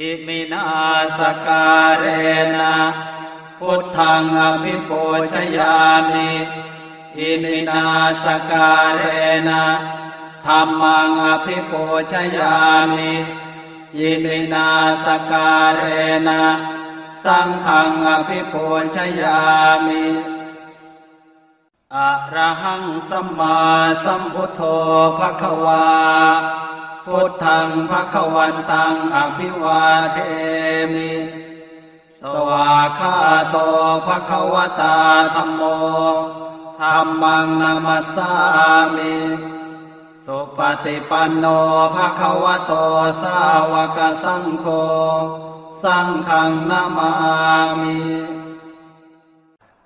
อิมินาสการเรนะพุทธังอภิปูชยามิอิมินาสการเรนะธรรมังอภิปูชยามิอิมินาสการเรนะสังฆังอภิปูชยามิอะระหังสัมมาสัมพุทโธภะคะวา พุทธังภะควันตังอภิวาเทมิ สวาคาโตภะควตาธัมโมธัมมังนามัสสามิสุปฏิปันโนภะควโตสาวกสังโฆ สังฆังนามามิ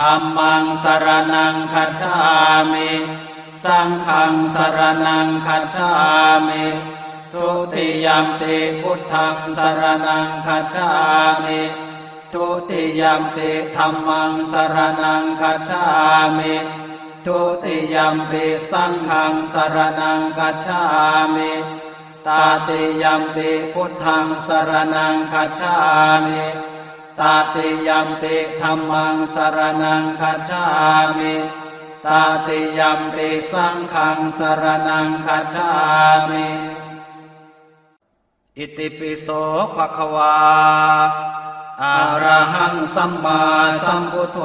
ธัมมังสรนังคัจฉามิสังฆังสรนังคัจฉามิทุติยมปิพุทธังสรนังคัจฉามิทุติยมปิธัมมังสรนังคัจฉามิทุติยมปิสังฆังสรนังคัจฉามิตาติยมปิพุทธังสรนังคัจฉามิ ตาติยัมปิธัมมังสรนังคัจฉามิตาติยัมปิสังฆังสรนังคัจฉามิอิติปิโสภะคะวาอะระหังสัมมาสัมพุทโธ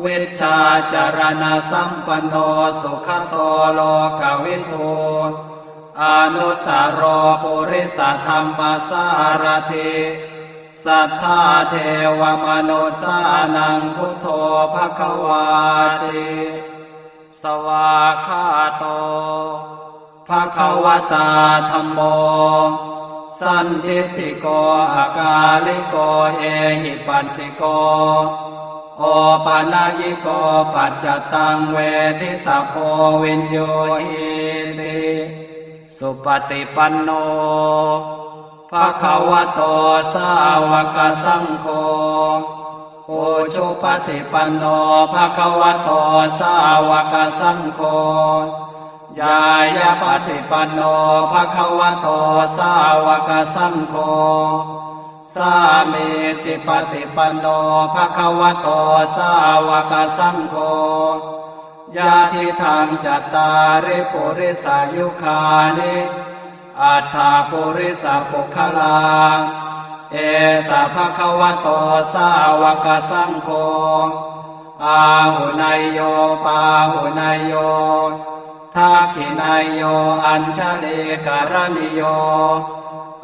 เวชชาจารณะสัมปันโนสุขโตโลกวิทูอนุตตรโรปุริสธรรมสารถิ สัทธาเทวมนุสานังพุทโธภควาติสวาคาโตภควตาธัมโม สันทิติโกอากาลิโกเอหิปัสสิโก โอปานายิโกปัจจตังเวทิตาโพวินโยหิติ สุปฏิปันโน ภะคะวะโตสาวกสังโฆโอชุปฏิปันโนภะคะวะโตสาวกสังโฆยายาปฏิปันโนภะคะวะโตสาวกสังโฆสามีจิปฏิปันโนภะคะวะโตสาวกสังโฆยาทิทางจัตตาริปุริสายุคานิ อัฏฐาปุริสปุคลาเอสะภะคะวะโตสาวกสังโฆอาหุนายโยปาหุนายโยทักขินายโยอัญชลีการณิโย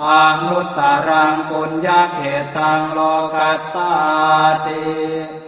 อานุตตรังปุญญาเขตังโลกัสสาติ